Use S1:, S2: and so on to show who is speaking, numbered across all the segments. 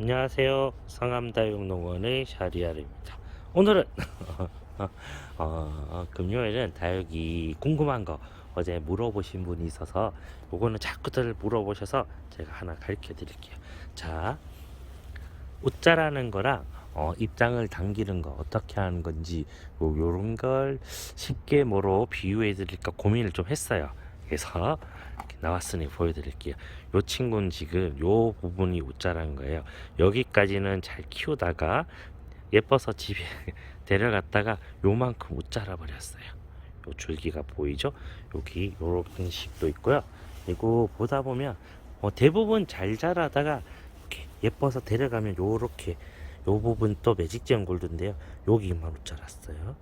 S1: 안녕하세요. 상암다육농원의 샤리아르입니다. 오늘은 어, 금요일은 다육이 궁금한 거 어제 물어보신 분이 있어서 요거는 자꾸들 물어보셔서 제가 하나 가르쳐 드릴게요. 자, 웃자라는 거랑 어, 입장을 당기는 거 어떻게 하는 건지 요, 요런 걸 쉽게 뭐로 비유해 드릴까 고민을 좀 했어요. 그래서 나왔으니 보여드릴게요. 요 친구는 지금 요 부분이 웃자라는 거예요. 여기까지는 잘 키우다가 예뻐서 집에 데려갔다가 요만큼 웃자라 버렸어요. 요 줄기가 보이죠? 여기 요런 식도 있고요. 그리고 보다 보면 어, 대부분 잘 자라다가 이렇게 예뻐서 데려가면 요렇게 요 부분 또 매직지언 골드인데요. 여기만 웃자랐어요.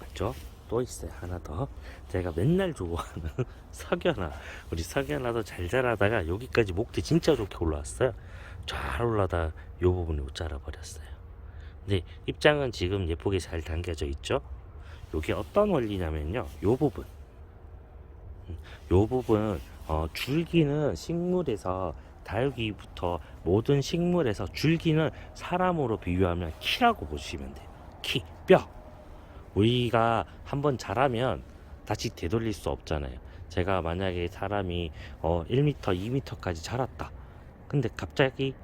S1: 맞죠? 또 있어요. 하나 더. 제가 맨날 좋아하는 석연아 우리 석연아도 잘 자라다가 여기까지 목대 진짜 좋게 올라왔어요. 잘 올라다 요 부분이 못 자라 버렸어요. 근데 입장은 지금 예쁘게 잘 당겨져 있죠? 요게 어떤 원리냐면요. 요 부분. 음, 요 부분 어, 줄기는 식물에서 다육이부터 모든 식물에서 줄기는 사람으로 비유하면 키라고 보시면 돼요. 키, 뼈 우리가 한번 자라면 다시 되돌릴 수 없잖아요. 제가 만약에 사람이 어 1m, 2m까지 자랐다. 근데 갑자기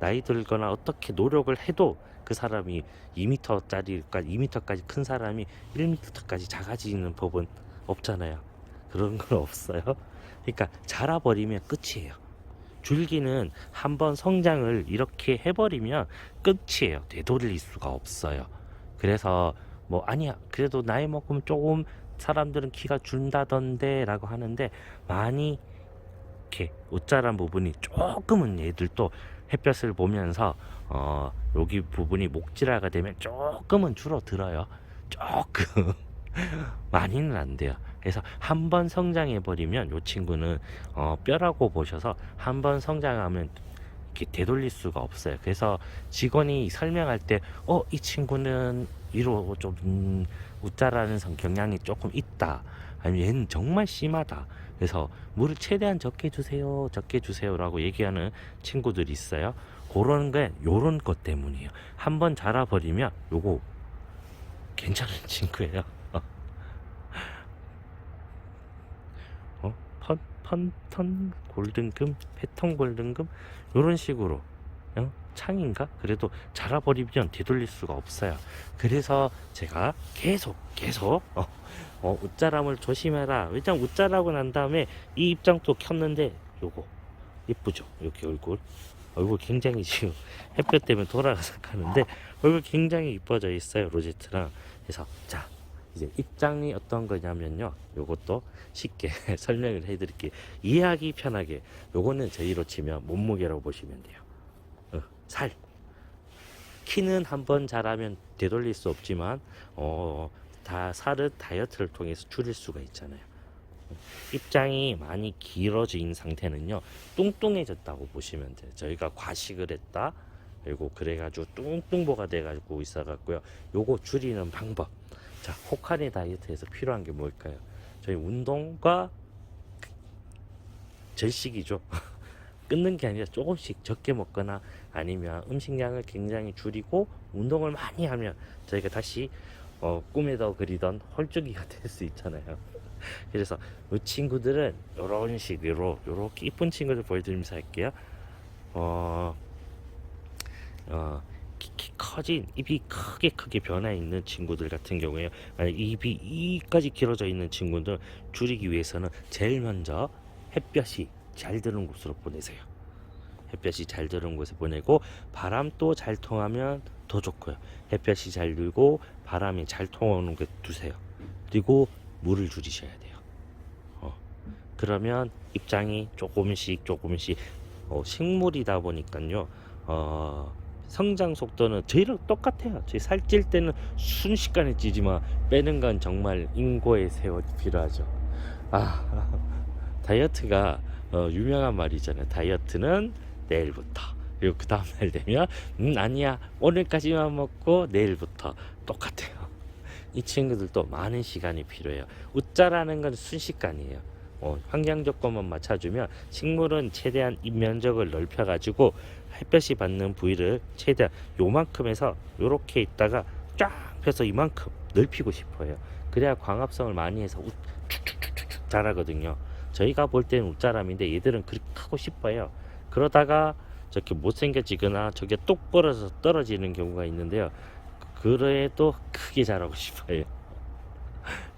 S1: 나이 들거나 어떻게 노력을 해도 그 사람이 2m짜리까지 2m까지 큰 사람이 1m까지 작아지는 법은 없잖아요. 그런 건 없어요. 그러니까 자라버리면 끝이에요. 줄기는 한번 성장을 이렇게 해버리면 끝이에요. 되돌릴 수가 없어요. 그래서 뭐 아니야. 그래도 나이 먹으면 조금 사람들은 키가 준다던데 라고 하는데 많이 이렇게 옷자란 부분이 조금은 얘들도 햇볕을 보면서 어 여기 부분이 목질화가 되면 조금은 줄어들어요. 조금. 많이는 안 돼요. 그래서 한 번 성장해 버리면 요 친구는 어 뼈라고 보셔서 한 번 성장하면 이렇게 되돌릴 수가 없어요 그래서 직원이 설명할 때 어 이 친구는 위로 좀 음, 웃자라는 성 경향이 조금 있다. 아니면 얘는 정말 심하다. 그래서 물을 최대한 적게 주세요, 적게 주세요라고 얘기하는 친구들이 있어요. 그런 게 요런 것 때문이에요. 한번 자라버리면 요거 괜찮은 친구예요. 어? 펀, 펀, 턴 골든금, 패턴 골든금 요런 식으로 어? 창인가? 그래도 자라버리면 되돌릴 수가 없어요. 그래서 제가 계속 계속 어, 어, 웃자람을 조심해라. 왜냐면 웃자라고 난 다음에 이 입장도 켰는데 요거 이쁘죠? 이렇게 얼굴 얼굴 굉장히 지금 햇볕 때문에 돌아가서 가는데 얼굴 굉장히 이뻐져 있어요 로제트랑 그래서 자 이제 입장이 어떤 거냐면요 요것도 쉽게 설명을 해드릴게요 이해하기 편하게 요거는 저희로 치면 몸무게라고 보시면 돼요 어, 살 키는 한번 자라면 되돌릴 수 없지만 어, 다 살은 다이어트를 통해서 줄일 수가 있잖아요. 입장이 많이 길어진 상태는요 뚱뚱해졌다고 보시면 돼요. 저희가 과식을 했다 그리고 그래가지고 뚱뚱보가 돼가지고 있어갖고요. 요거 줄이는 방법. 자 호카리 다이어트에서 필요한 게 뭘까요? 저희 운동과 절식이죠. 끊는 게 아니라 조금씩 적게 먹거나 아니면 음식량을 굉장히 줄이고 운동을 많이 하면 저희가 다시 어, 꿈에도 그리던 헐쭉이가 될 수 있잖아요. 그래서 이 친구들은 이런 식으로 이렇게 이쁜 친구들 보여드리면서 할게요. 어, 어, 키, 키 커진 입이 크게 크게 변화 있는 친구들 같은 경우에 만약 입이 이까지 길어져 있는 친구들 줄이기 위해서는 제일 먼저 햇볕이 잘 드는 곳으로 보내세요. 햇볕이 잘 드는 곳에 보내고 바람도 잘 통하면 더 좋고요. 햇볕이 잘 들고 바람이 잘 통하는 곳에 두세요. 그리고 물을 줄이셔야 돼요. 어, 그러면 입장이 조금씩 조금씩 어, 식물이다 보니까요. 어, 성장 속도는 저희랑 똑같아요. 저희 살찔 때는 순식간에 찌지만 빼는 건 정말 인고의 세월이 필요하죠. 아, 다이어트가 어, 유명한 말이 있잖아요. 다이어트는 내일부터. 그리고 그 다음날 되면 음 아니야 오늘까지만 먹고 내일부터 똑같아요. 이 친구들도 많은 시간이 필요해요. 웃자라는 건 순식간이에요. 어, 환경 조건만 맞춰주면 식물은 최대한 잎 면적을 넓혀가지고 햇볕이 받는 부위를 최대한 요만큼에서 요렇게 있다가 쫙 펴서 이만큼 넓히고 싶어요. 그래야 광합성을 많이 해서 우- 축축축축 자라거든요. 저희가 볼 때는 웃자람인데 얘들은 그렇게 하고 싶어요. 그러다가 저렇게 못생겨지거나 저게 똑 부러져서 떨어지는 경우가 있는데요. 그래도 크게 자라고 싶어요.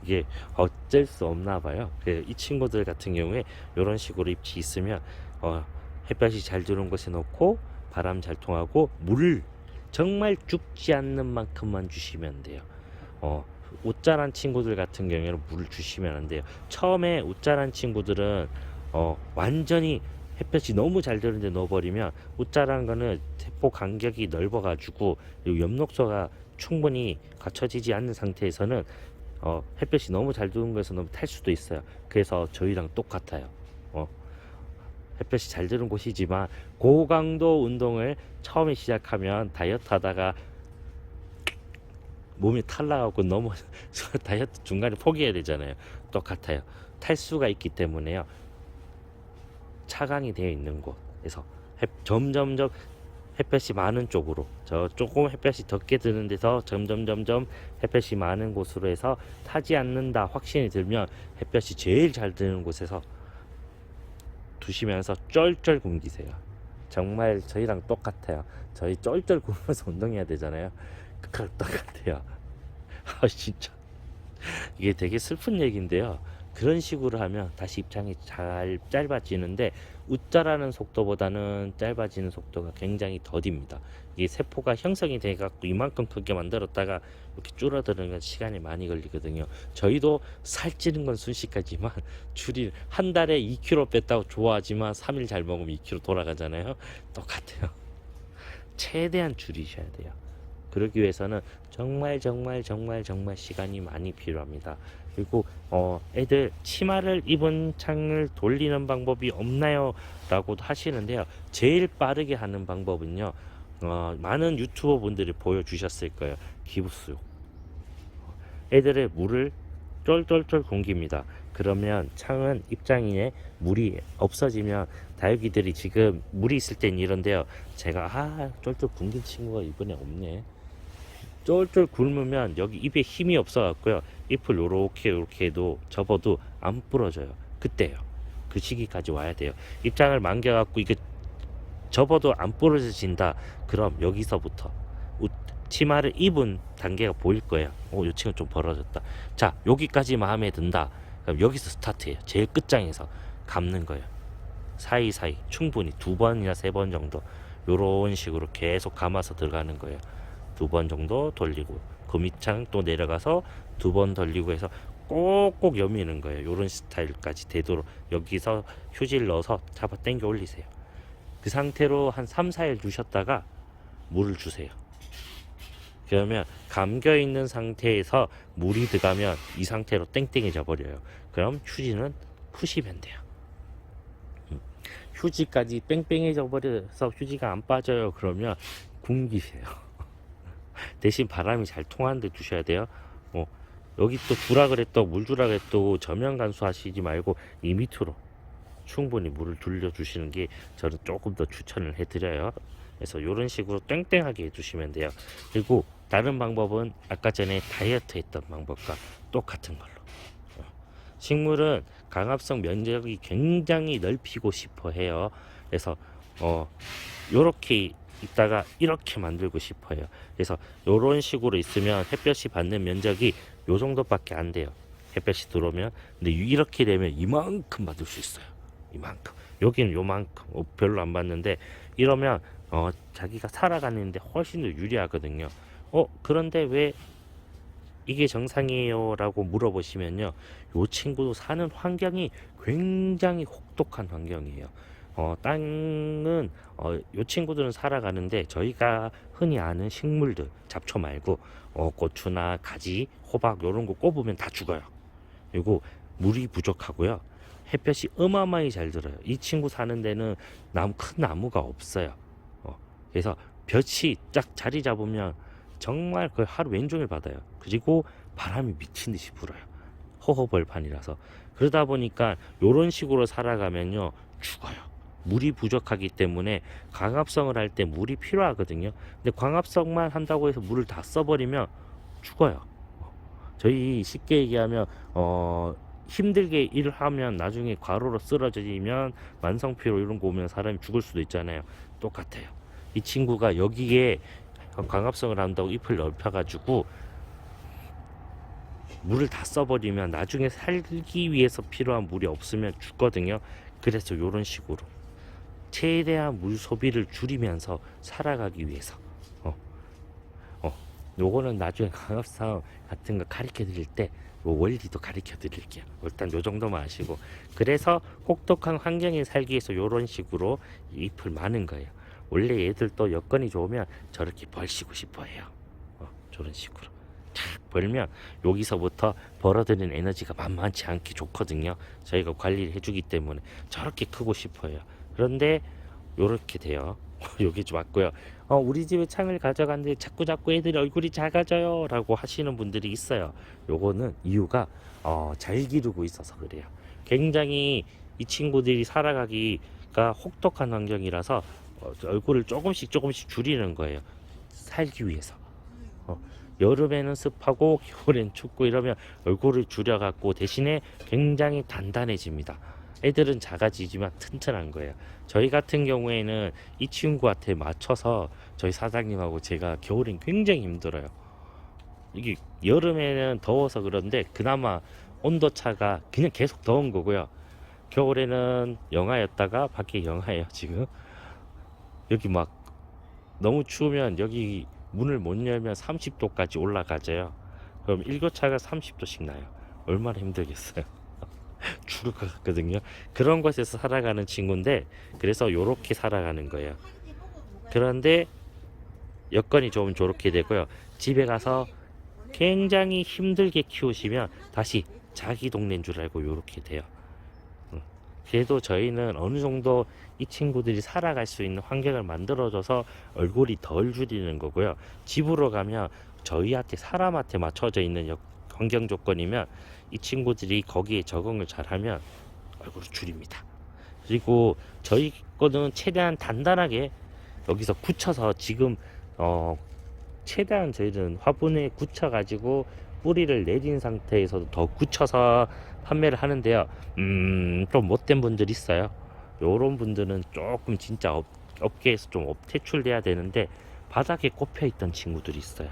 S1: 이게 어쩔 수 없나 봐요. 그이 친구들 같은 경우에 이런 식으로 잎이 있으면 어, 햇볕이 잘 들어온 곳에 놓고 바람 잘 통하고 물 정말 죽지 않는 만큼만 주시면 돼요. 어, 옷자란 친구들 같은 경우에는 물을 주시면 안 돼요. 처음에 옷자란 친구들은 어, 완전히 햇볕이 너무 잘 들는데 넣어버리면 옷자란 거는 세포 간격이 넓어가지고 이 엽록소가 충분히 갖춰지지 않는 상태에서는 어, 햇볕이 너무 잘 들어온 거에서 너무 탈 수도 있어요. 그래서 저희랑 똑같아요. 어, 햇볕이 잘 들은 곳이지만 고강도 운동을 처음에 시작하면 다이어트 하다가 몸이 탈락하고 너무 다이어트 중간에 포기해야 되잖아요. 똑같아요. 탈수가 있기 때문에요. 차광이 되어 있는 곳에서 햇, 점점점 햇볕이 많은 쪽으로 저 조금 햇볕이 덥게 드는 데서 점점 점점 햇볕이 많은 곳으로 해서 타지 않는다 확신이 들면 햇볕이 제일 잘 드는 곳에서 두시면서 쩔쩔 굶기세요. 정말 저희랑 똑같아요. 저희 쩔쩔 굶으면서 운동해야 되잖아요. 그랑 똑같아요. 아 진짜 이게 되게 슬픈 얘기인데요. 그런 식으로 하면 다시 입장이 잘 짧아지는데 웃자라는 속도보다는 짧아지는 속도가 굉장히 더딥니다. 이게 세포가 형성이 돼 갖고 이만큼 크게 만들었다가 이렇게 줄어드는 건 시간이 많이 걸리거든요. 저희도 살찌는 건 순식간이지만 줄이 한 달에 2kg 뺐다고 좋아하지만 3일 잘 먹으면 2kg 돌아가잖아요. 똑같아요. 최대한 줄이셔야 돼요. 그러기 위해서는 정말 정말 정말 정말 시간이 많이 필요합니다. 그리고 어 애들 치마를 입은 창을 돌리는 방법이 없나요? 라고도 하시는데요. 제일 빠르게 하는 방법은요. 어 많은 유튜버 분들이 보여주셨을 거예요. 기부수욕. 애들의 물을 쫄쫄쫄 공깁니다. 그러면 창은 입장인에 물이 없어지면 다육이들이 지금 물이 있을 땐 이런데요. 제가 아 쫄쫄 굶긴 친구가 이번에 없네. 쫄쫄 굶으면 여기 입에 힘이 없어 갖고요. 잎을 요렇게 요렇게 해도 접어도 안 부러져요. 그때요. 그 시기까지 와야 돼요. 입장을 만겨 갖고 이게 접어도 안 부러져진다. 그럼 여기서부터 옷- 치마를 입은 단계가 보일 거예요. 오, 요 친구 좀 벌어졌다. 자, 여기까지 마음에 든다. 그럼 여기서 스타트예요. 제일 끝장에서 감는 거예요. 사이사이 충분히 두 번이나 세 번 정도 요런 식으로 계속 감아서 들어가는 거예요. 두 번 정도 돌리고 그 밑창 또 내려가서 두 번 돌리고 해서 꼭꼭 여미는 거예요. 요런 스타일까지 되도록 여기서 휴지를 넣어서 잡아 당겨 올리세요. 그 상태로 한 3, 4일 두셨다가 물을 주세요. 그러면 감겨 있는 상태에서 물이 들어가면 이 상태로 땡땡해져 버려요. 그럼 휴지는 푸시면 돼요. 음. 휴지까지 뺑뺑해져 버려서 휴지가 안 빠져요. 그러면 굶기세요. 대신 바람이 잘 통하는 데 두셔야 돼요. 어, 여기 또 두라 그랬다고 물 주라 그랬다고 저면 간수하시지 말고 이 밑으로 충분히 물을 둘려 주시는 게 저는 조금 더 추천을 해드려요. 그래서 이런 식으로 땡땡하게 해주시면 돼요. 그리고 다른 방법은 아까 전에 다이어트 했던 방법과 똑같은 걸로. 어, 식물은 강합성 면적이 굉장히 넓히고 싶어 해요. 그래서 어 요렇게 있다가 이렇게 만들고 싶어요. 그래서 요런 식으로 있으면 햇볕이 받는 면적이 요 정도밖에 안 돼요. 햇볕이 들어오면 근데 이렇게 되면 이만큼 받을 수 있어요. 이만큼. 여기는 요만큼 어, 별로 안 받는데 이러면 어 자기가 살아가는데 훨씬 더 유리하거든요. 어 그런데 왜 이게 정상이에요라고 물어보시면요. 요 친구도 사는 환경이 굉장히 혹독한 환경이에요. 어, 땅은 어, 요 친구들은 살아가는데 저희가 흔히 아는 식물들 잡초 말고 어, 고추나 가지, 호박 요런 거 꼽으면 다 죽어요. 그리고 물이 부족하고요. 햇볕이 어마어마하게 잘 들어요. 이 친구 사는 데는 나무 큰 나무가 없어요. 어, 그래서 볕이 쫙 자리 잡으면 정말 거의 하루 왼종일 받아요. 그리고 바람이 미친 듯이 불어요. 허허벌판이라서 그러다 보니까 요런 식으로 살아가면요 죽어요. 물이 부족하기 때문에 광합성을 할 때 물이 필요하거든요. 근데 광합성만 한다고 해서 물을 다 써버리면 죽어요. 저희 쉽게 얘기하면 어 힘들게 일을 하면 나중에 과로로 쓰러지면 만성피로 이런 거 오면 사람이 죽을 수도 있잖아요. 똑같아요. 이 친구가 여기에 광합성을 한다고 잎을 넓혀가지고 물을 다 써버리면 나중에 살기 위해서 필요한 물이 없으면 죽거든요. 그래서 이런 식으로 최대한 물 소비를 줄이면서 살아가기 위해서 어, 어, 요거는 나중에 광합성 같은 거 가르쳐 드릴 때요 원리도 가르쳐 드릴게요. 일단 요 정도만 아시고 그래서 혹독한 환경에 살기 위해서 요런 식으로 잎을 마는 거예요. 원래 얘들도 여건이 좋으면 저렇게 벌시고 싶어 해요. 어, 저런 식으로 탁 벌면 여기서부터 벌어들이는 에너지가 만만치 않게 좋거든요. 저희가 관리를 해주기 때문에 저렇게 크고 싶어요. 그런데 요렇게 돼요. 여기 좀 왔고요. 어, 우리 집에 창을 가져갔는데 자꾸 자꾸 애들이 얼굴이 작아져요. 라고 하시는 분들이 있어요. 요거는 이유가 어, 잘 기르고 있어서 그래요. 굉장히 이 친구들이 살아가기가 혹독한 환경이라서 어, 얼굴을 조금씩 조금씩 줄이는 거예요. 살기 위해서. 어, 여름에는 습하고 겨울엔 춥고 이러면 얼굴을 줄여갖고 대신에 굉장히 단단해집니다. 애들은 작아지지만 튼튼한 거예요. 저희 같은 경우에는 이 친구한테 맞춰서 저희 사장님하고 제가 겨울엔 굉장히 힘들어요. 이게 여름에는 더워서 그런데 그나마 온도 차가 그냥 계속 더운 거고요. 겨울에는 영하였다가 밖에 영하예요 지금. 여기 막 너무 추우면 여기 문을 못 열면 30도까지 올라가져요. 그럼 일교차가 30도씩 나요. 얼마나 힘들겠어요. 죽을 것 같거든요. 그런 곳에서 살아가는 친구인데 그래서 요렇게 살아가는 거예요. 그런데 여건이 좋으면 저렇게 되고요. 집에 가서 굉장히 힘들게 키우시면 다시 자기 동네인 줄 알고 요렇게 돼요. 음. 그래도 저희는 어느 정도 이 친구들이 살아갈 수 있는 환경을 만들어줘서 얼굴이 덜 줄이는 거고요. 집으로 가면 저희한테 사람한테 맞춰져 있는 여- 환경 조건이면 이 친구들이 거기에 적응을 잘하면 얼굴을 줄입니다. 그리고 저희 거는 최대한 단단하게 여기서 굳혀서 지금 어 최대한 저희는 화분에 굳혀 가지고 뿌리를 내린 상태에서도 더 굳혀서 판매를 하는데요. 음, 좀 못된 분들 있어요. 요런 분들은 조금 진짜 업, 업계에서 좀 업- 퇴출돼야 되는데 바닥에 꼽혀 있던 친구들이 있어요.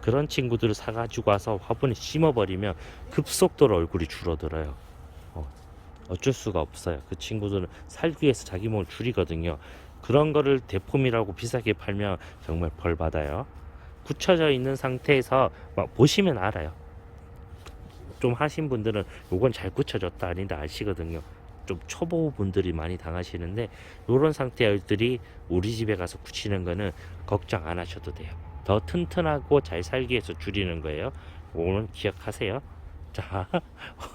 S1: 그런 친구들을 사가지고 와서 화분에 심어버리면 급속도로 얼굴이 줄어들어요. 어, 어쩔 수가 없어요. 그 친구들은 살기 위해서 자기 몸을 줄이거든요. 그런 거를 대품이라고 비싸게 팔면 정말 벌 받아요. 굳혀져 있는 상태에서 막 보시면 알아요. 좀 하신 분들은 요건 잘 굳혀졌다 아니다 아시거든요. 좀 초보 분들이 많이 당하시는데 요런 상태들이 우리 집에 가서 굳히는 거는 걱정 안 하셔도 돼요. 더 튼튼하고 잘 살기 위해서 줄이는 거예요. 오늘 기억하세요. 자,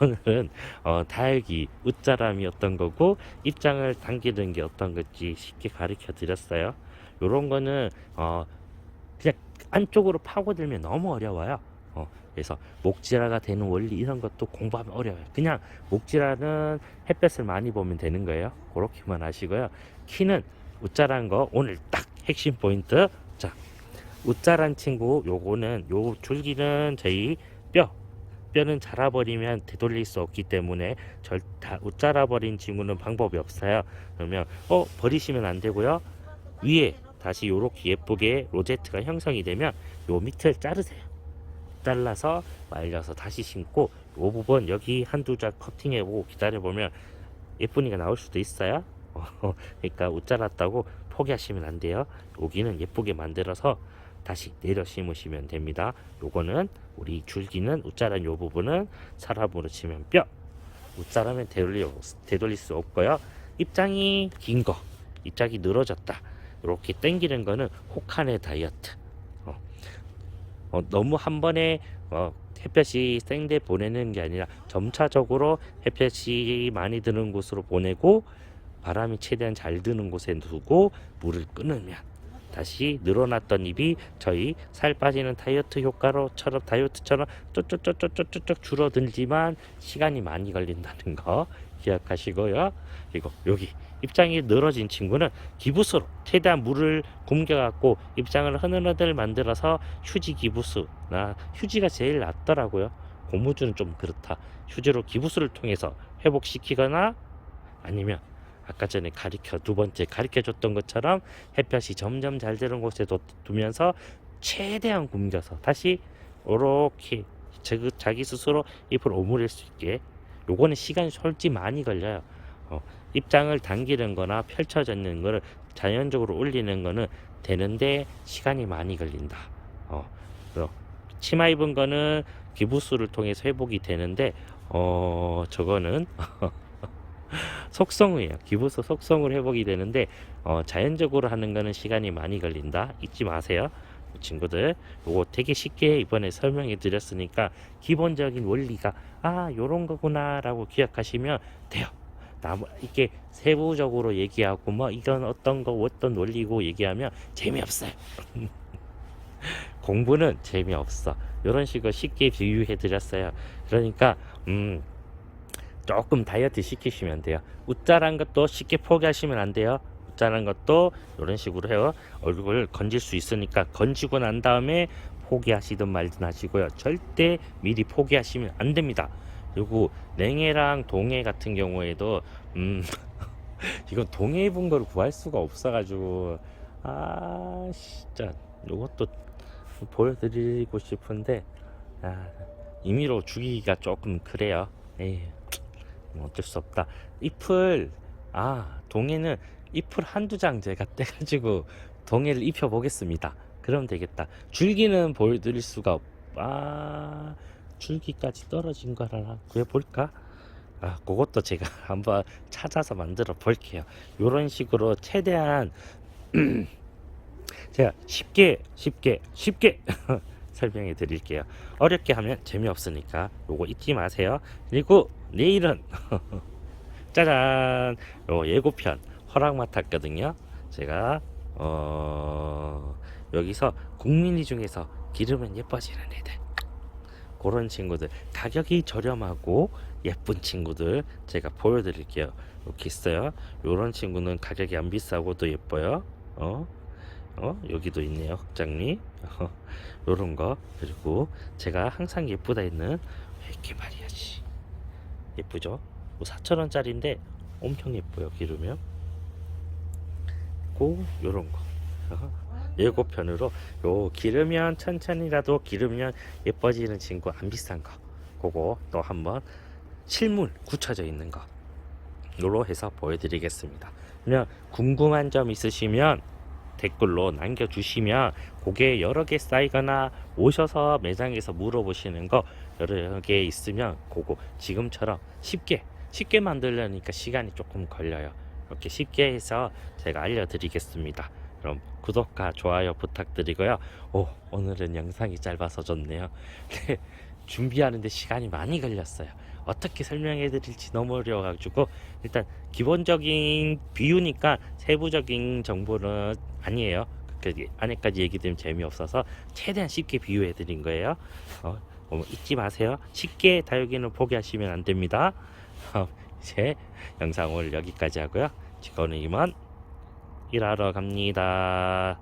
S1: 오늘은 어, 다육이 웃자람이었던 거고 입장을 당기는 게 어떤 건지 쉽게 가르쳐 드렸어요. 요런 거는 어, 그냥 안쪽으로 파고들면 너무 어려워요. 어, 그래서 목질화가 되는 원리 이런 것도 공부하면 어려워요. 그냥 목질화는 햇볕을 많이 보면 되는 거예요. 그렇게만 하시고요. 키는 웃자란 거 오늘 딱 핵심 포인트. 자, 웃자란 친구 요거는 요 줄기는 저희 뼈 뼈는 자라버리면 되돌릴 수 없기 때문에 절다 웃자라버린 친구는 방법이 없어요. 그러면 어 버리시면 안 되고요. 위에 다시 요렇게 예쁘게 로제트가 형성이 되면 요 밑을 자르세요. 잘라서 말려서 다시 심고 요 부분 여기 한두 짝 커팅해 보고 기다려 보면 예쁜이가 나올 수도 있어요. 그러니까 옷 자랐다고 포기하시면 안 돼요. 여기는 예쁘게 만들어서 다시 내려 심으시면 됩니다. 요거는 우리 줄기는 웃자란 요 부분은 사람으로 치면 뼈. 웃자라면 되돌리, 되돌릴 수 없고요. 입장이 긴 거, 입장이 늘어졌다. 이렇게 땡기는 거는 혹한의 다이어트. 어. 어, 너무 한 번에 어, 햇볕이 생대 보내는 게 아니라 점차적으로 햇볕이 많이 드는 곳으로 보내고 바람이 최대한 잘 드는 곳에 두고 물을 끊으면 다시 늘어났던 입이 저희 살 빠지는 다이어트 효과로처럼 다이어트처럼 쫓쫓쫓쫓쫓쫓 줄어들지만 시간이 많이 걸린다는 거 기억하시고요. 그리고 여기 입장이 늘어진 친구는 기부스로 최대한 물을 굶겨갖고 입장을 흐느러들 만들어서 휴지 기부스나 휴지가 제일 낫더라고요. 고무줄은 좀 그렇다. 휴지로 기부스를 통해서 회복시키거나 아니면 아까 전에 가리켜 두 번째 가리켜 줬던 것처럼 햇볕이 점점 잘 되는 곳에 둬- 두면서 최대한 굶겨서 다시 이렇게 자기, 스스로 잎을 오므릴 수 있게. 요거는 시간이 솔직히 많이 걸려요. 어, 입장을 당기는 거나 펼쳐져 있는 거를 자연적으로 올리는 거는 되는데 시간이 많이 걸린다. 어, 그래서 치마 입은 거는 기부스를 통해서 회복이 되는데 어 저거는 속성이에요. 기부스 속성을 회복이 되는데 어, 자연적으로 하는 거는 시간이 많이 걸린다. 잊지 마세요. 친구들 요거 되게 쉽게 이번에 설명해 드렸으니까 기본적인 원리가 아 요런 거구나 라고 기억하시면 돼요 나무 이렇게 세부적으로 얘기하고 뭐 이건 어떤 거 어떤 원리고 얘기하면 재미없어요 공부는 재미없어 이런 식으로 쉽게 비유해 드렸어요 그러니까 음 조금 다이어트 시키시면 돼요. 웃자란 것도 쉽게 포기하시면 안 돼요. 웃자란 것도 이런 식으로 해요. 얼굴 건질 수 있으니까 건지고 난 다음에 포기하시든 말든 하시고요. 절대 미리 포기하시면 안 됩니다. 그리고 냉해랑 동해 같은 경우에도 음 이건 동해 입은 거를 구할 수가 없어가지고 아 진짜 이것도 보여드리고 싶은데 아, 임의로 주기가 조금 그래요. 에이, 뭐 어쩔 수 없다. 잎을 아 동해는 잎을 한두 장 제가 떼가지고 동해를 입혀 보겠습니다. 그럼 되겠다. 줄기는 보여드릴 수가 없. 아 줄기까지 떨어진 걸 하나 구해볼까? 아 그것도 제가 한번 찾아서 만들어 볼게요. 이런 식으로 최대한 제가 쉽게 쉽게 쉽게 설명해 드릴게요. 어렵게 하면 재미없으니까 요거 잊지 마세요. 그리고 내일은 짜잔 요 예고편 허락 맡았거든요. 제가 어 여기서 국민이 중에서 기르면 예뻐지는 애들 그런 친구들 가격이 저렴하고 예쁜 친구들 제가 보여드릴게요. 이렇게 있어요. 요런 친구는 가격이 안 비싸고도 예뻐요. 어? 어? 여기도 있네요 흑장미 어, 요런 거 그리고. 제가 항상 예쁘다 했는 이렇게 말이야지? 예쁘죠? 뭐 4천원짜리인데 엄청 예뻐요 기르면. 고 요런 거. 어, 예고편으로 요 기르면 천천히라도 기르면 예뻐지는 친구 안 비싼 거. 그거 또 한번 실물 굳혀져 있는 거. 요로 해서 보여드리겠습니다. 그러면 궁금한 점 있으시면 댓글로 남겨주시면 그게 여러 개 쌓이거나 오셔서 매장에서 물어보시는 거 여러 개 있으면 그거 지금처럼 쉽게 쉽게 만들려니까 시간이 조금 걸려요. 이렇게 쉽게 해서 제가 알려드리겠습니다. 그럼 구독과 좋아요 부탁드리고요. 오 오늘은 영상이 짧아서 좋네요. 네, 준비하는데 시간이 많이 걸렸어요 어떻게 설명해 드릴지 너무 어려워가지고 일단 기본적인 비유니까 세부적인 정보는 아니에요. 그 안에까지 얘기 드리면 재미없어서 최대한 쉽게 비유해 드린 거예요. 어, 어, 잊지 마세요. 쉽게 다육이는 포기하시면 안 됩니다. 어, 이제 영상 오늘 여기까지 하고요. 지금은 이만 일하러 갑니다.